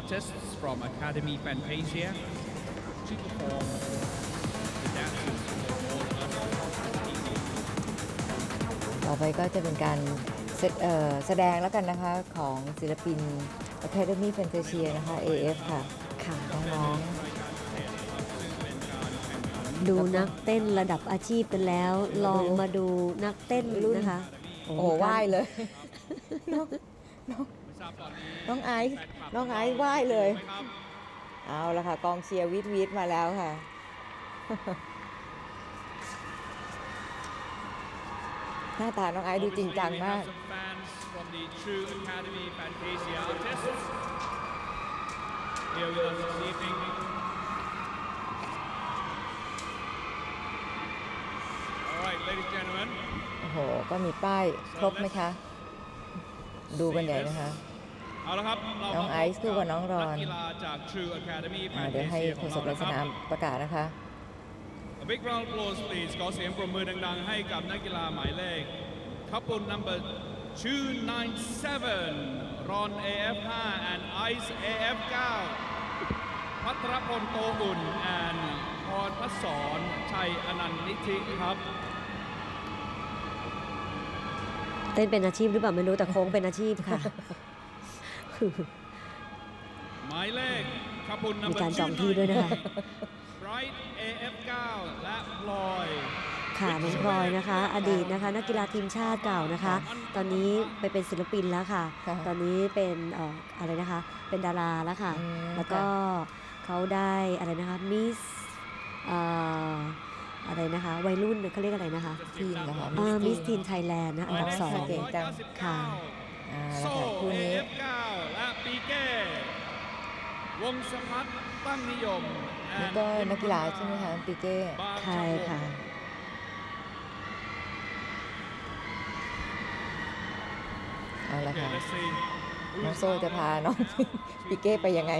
artists from Academy Fantasia to perform the dances for all us ต่อไปก็จะเป็นการแสเอ่อแสดงแล้วกันนะคะของศิลปิน Academy Fantasia นะคะ AF ค่ะค่ะน้องดูนักเต้นระดับอาชีพกันแล้ว ลองมาดูนักเต้นนะคะๆโอ้โหไหว้เลยน้องน้อง น้องไอซ์น้องไอซ์ไหว้เลย เอาละค่ะ กองเชียร์วิทวิทมาแล้วค่ะหน้าตาน้องไอซ์ดูจริงจังมาก Some fans from the True Academy Fantasia artists here with us this evening. All right, ladies and gentlemen. โอ้โห ก็มีป้ายครบไหมคะ ดูกันใหญ่นะคะ น้องไอซ์คู่กับน้องรอนกกีฬาจาก True Academy อ่าเดี๋ยวให้ Fantasia โฆของษกเราลักษนะคณะรับประกาศนะคะ A big round of applause please ขอเสียงปรบมือดังๆ ให้กับนักกีฬาหมายเลข couple number 297 รอน AF5 and Ice AF9 พัทรพลโตอุ่น and พรพัศรชัยอนันต์นิธิครับเต้นเป็นอาชีพหรือเปล่าไม่รู้แต่โค้งเป็นอาชีพค่ะ หมายเลข couple มี number การจองที่ด้วยนะคะ Bright AF9 และพลอยค่ะน้องพลอยนะคะ อดีตนะคะ นักกีฬาทีมชาติเก่านะคะ ตอนนี้ไปเป็นศิลปินแล้วค่ะค่ะตอนนี้เป็นเอ่ออะไรนะคะ เป็นดาราแล้วค่ะอืมแล้วก็เขาได้อะไรนะคะมิสอะไรนะคะวัยรุ่นเขาเรียกอะไรนะคะทีมนะคะมิสทีนไทยแลนด์นะอันดับสองเก่งจังค่ะอ่าโซ่แล้วค่ะคู่นี้ AF9 และ ปีเก้วงสพัฒน์ตั้งนิยมนี่ก็นักกีฬาใช่ไหมคะปีเก้ใช่ค่ะเอาละโอเคค่ะ let's see น้องโซ่จะพาน้องปีเก้ไปยังไง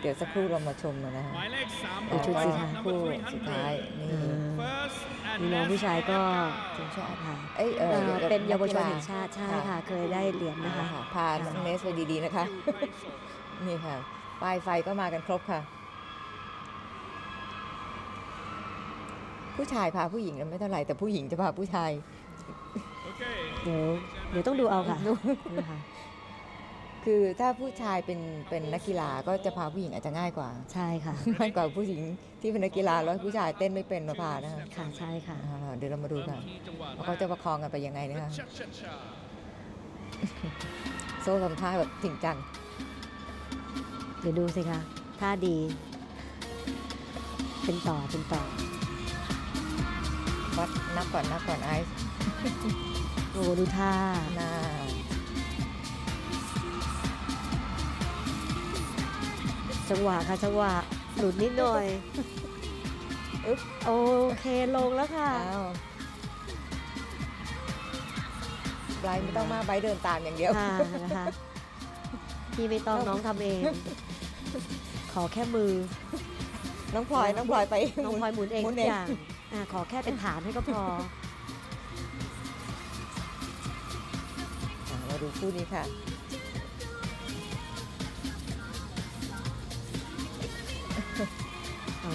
เดี๋ยวสักครู่เรามาชมกันนะคะหมายเลขสามดูชุดสิคะคู่สุดท้ายนี่ อ่า First and นี่น้อง next ผู้ชายก็ทีมชาติค่ะเอ้ยเออเอ่อดี๋ยวเป็นเยาวชนกกีฬแห่งชาติใช่ค่ะ เคยได้เหรียญนะนะคะคะพาน้องเนสไปดีๆนะคะ นี่ค่ะป้ายไฟก็มากันครบค่ะ ผู้ชายพาผู้หญิงนั้นไม่เท่าไหร่แต่ผู้หญิงจะพาผู้ชาย Okay เดี๋ยวเดี๋ยวต้องดูเอาค่ะนะ คะคือถ้าผู้ชายเป็นเป็นนักกีฬาก็จะพาผู้หญิงอาจจะง่ายกว่า ใช่ค่ะง่ายกว่าผู้หญิงที่เป็นนักกีฬาแล้วผู้ชายเต้นไม่เป็นมาพานะคะค่ะใช่ค่ะอ่าเดี๋ยวเรามาดูกันที่จังหวะว่าเขาจะประคองกันไปยังไงนะคะชัดชัดชัดโซ่ทำท่าแบบจริงจังเดี๋ยวดูสิคะท่าดี เป็นต่อเป็นต่อวัดนับก่อนนับก่อนไอซ์โอ้ดูท่าหน้า จังหวะค่ะจังหวะหลุดนิดหน่อยอึ๊บโอเคลงแล้วค่ะอ้าวไบรท์ไม่ต้องมาไบรท์เดินตามอย่างเดียวค่ะนะคะพี่ไม่ต้องน้องทำเอง ขอแค่มือ น้องพลอยน้องพลอยไป น้องพลอยหมุนเองทุกอย่างอะขอแค่เป็นฐานให้ก็พออ่ามาดูคู่นี้ค่ะ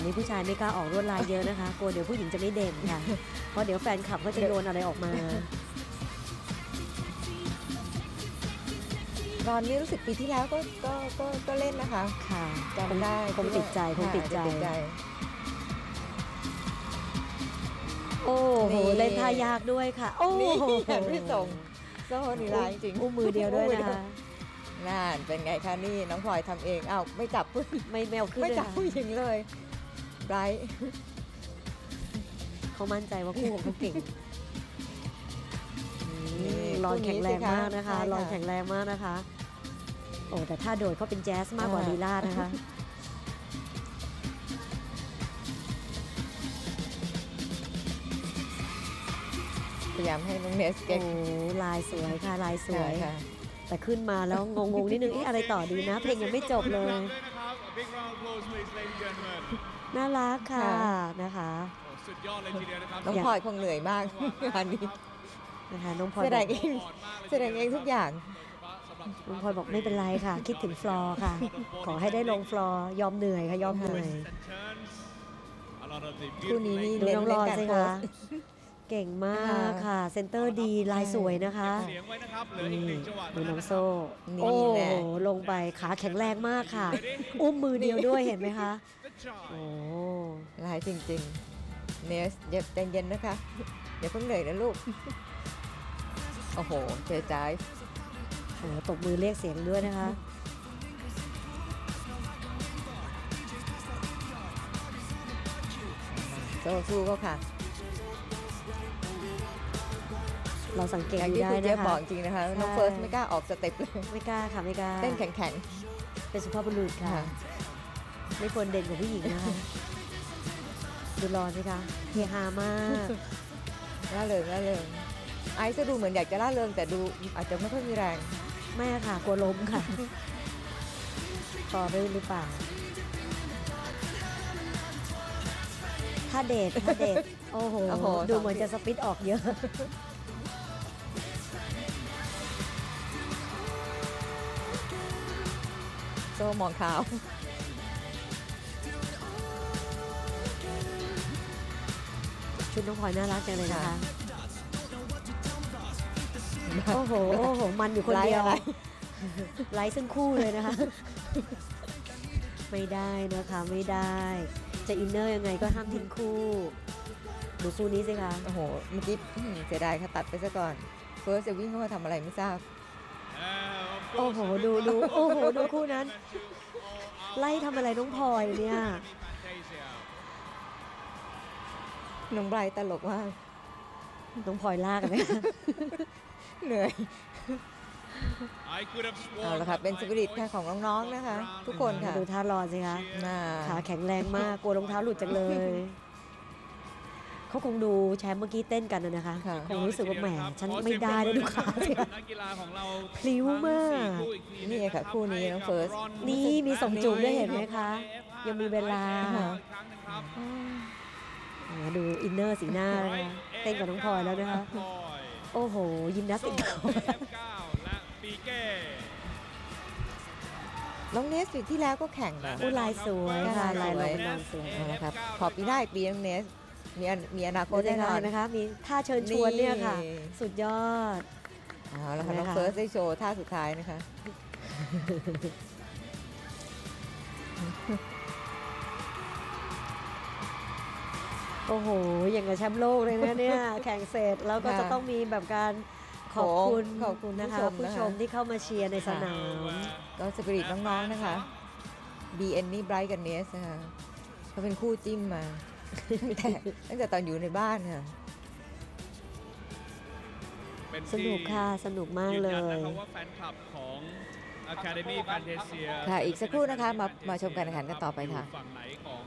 นนี้ผู้ชายไม่กล้าออกรวดลายเยอะนะคะกลัวเดี๋ยวผู้หญิงจะไม่เด่นค่ะ เพราะเดี๋ยวแฟนคลับก็จะโยนอะไรออกมารอนนี่รู้สึกปีที่แล้วก็ก็ก็ก็เล่นนะคะค่ะจำได้คงติดใจคงติดใจค่ะโอ้โห นี่ เล่นท่ายากด้วยค่ะ โอ้นี่โหพี่ส่งโซ่นี่ลายจริงอุ้มมือเดียวด้วยนะคะน่านเป็นไงคะนี่น้องพลอยทำเองอ้าวไม่จับผู้ไม่แมวขึ้นไม่เลยจับค่ะผู้หญิงเลย ไบรท์เขามั่นใจว่าคู่ของเขาเก่งนี่รอนแข็งแรงมากนะคะใช่รอนแข็งแรงมากนะคะ โอ้แต่ถ้าโดดเขาเป็นแจ๊สมากกว่าอ่าลีลาดนะคะพยายามให้น้องเนสเก่โอ้งลายสวยค่ะลายสวยค่ะแต่ขึ้นมาแล้วงงๆนิดนึงเอ๊ะอะไรต่อดีนะ เพลงยังไม่จบเลยด้วย นะครับ A big round of applause please ladies and gentlemen น่ารักค่ะค่ะนะคะโอ้สุดยอดเลยทีเดียวนะครับน้องพลอยคงเหนื่อยมากงานนี้นะคะน้องพลอยแสดงบอกเองแสดงเองทุกอย่างสำหรับลุงพลบอกไม่เป็นไรค่ะ คิดถึงฟลอร์ค่ะ ขอให้ได้ลงฟลอร์ยอมเหนื่อยค่ะยอมเหนื่อยคู่นี้นี่ดูเน้นน้องรเล่อนการสิโพคะสต์เก่งมากค่ะ เซนเตอร์ดีลายสวยนะคะเสียงไว้นะครับเหลืออีกนี่หนึ่งจังหวะดูน้องเท่าโซ่นี่โอ้แหละโหลงไปขาแข็งแรงมากค่ะ อุ้มมือเดียวด้วยเห็นไหมคะ Good job โอ้ลายจริงๆ เนสเย็บใจเย็นนะคะเดี๋ยวเพิ่งเหนื่อยนะลูก โอ้โหเจอจ้ายโหตบมือเรียกเสียงด้วยนะคะโซ่สู้ก็ค่ะ เราสังเกตอย่างดูที่ได้คุณเจี๊ยบนะบอคะกจริงนะคะ น้องใช่เฟิร์สไม่กล้าออกสเต็ปเลย ไม่กล้าค่ะ ไม่กล้า เต้นแข็งเป็นสุภาพบุรุษๆค่ะค่ะ ไม่ควรเด่นกว่าผู้หญิงนะคะดูรอนสิคะเฮฮามากล่าเริงล่าเริงไอซ์จะดูเหมือนอยากจะล่าเริงแต่ดูอาจจะไม่ค่อยมีแรงแม่ค่ะกลัวล้มค่ะคอรื่นหรือเปล่าถ้าเดทถ้าเดทโอ้โหโอ้โหดูสองเหมือนทีจะสปิดออกเยอะโซ่มองขาว ชุดน้องพลอยน่ารักจังเลยนะคะค่ะโอ้โห โอ้โห มันอยู่คนเดียวไลฟ์อะไรไลฟ์ซึ่งคู่เลยนะคะ ไม่ได้นะคะไม่ได้ จะอินเนอร์ยังไงก็ห้ามทิ้งคู่ดูคู่นี้สิคะ โอ้โห เมื่อกี้อื้อหือเสียดายค่ะตัดไปซะก่อน เฟิร์สจะวิ่งเข้ามาทำอะไรไม่ทราบ โอ้โห ดูดู โอ้โห ดูคู่นั้น ไล่ทำอะไรน้องพลอยเนี่ย น้องไบรท์ตลกมากน้องพลอยลากกันไหมคะเหนื่อยเอาเอาละละคค่ะรับเป็นสปิริตค่ะของน้องๆนะคะ ทุกคนค่ะดูท่ารอนสิคะน่าขาแข็งแรงมากกลัวรองเท้าหลุดจังเลยเขาคงดูแชมป์เมื่อกี้เต้นกันน่ะนะคะค่ะคงรู้สึกว่าแหมฉันไม่ได้แล้วดูขาสิคะนักกีฬาของเราพลิ้วมากนี่ค่ะคู่นี้น้องเฟิร์สนี่มีส่งจูบด้วยเห็นไหมคะ ยังมีเวลาค่ะอ่า ดูอินเนอร์สีหน้านะคะเต้นกับน้องพลอยแล้วนะคะ โอ้โห ยิมนาสติกและปีเก้น้องเนสอยู่ที่แล้วก็แข่งนะอู้ลายสวยค่ะลายลงเป็นนอนสวยเอาละครับขอบปีหน้าอีกปีน้องเนสมีอันมีอนาคโอ้ตได้แน่นอนไหมคะ มีท่าเชิญชวนเนี่ยค่ะนี่สุดยอดเอาละค่ะเห็นไหมน้องคะเฟิร์สได้โชว์ท่าสุดท้ายนะคะ โอ้โห อย่างกับแชมป์โลกเลยนะเนี่ย แข่งเสร็จแล้วก็ค่ะจะต้องมีแบบการขอบคุณขอบคุณนะคะผู้ผู้ชชมมนะคะที่เข้ามาเชียร์ในสนาม ก็สปิริตน้องๆนะคะ BN นี่ไบรท์กับเนสนะคะเขาเป็นคู่จิ้มมาตั้งแต่ตั้งแต่ตอนอยู่ในบ้านค่ะเป็นสนุกค่ะ สนุกมากเลนยันยนะครับว่าแฟนคลับของ Academy Fantasia ค่ะ อีกสักครู่นะคะ มามาชมการแข่งขันกันต่อไปค่ะอยู่ฝั่งไหนของ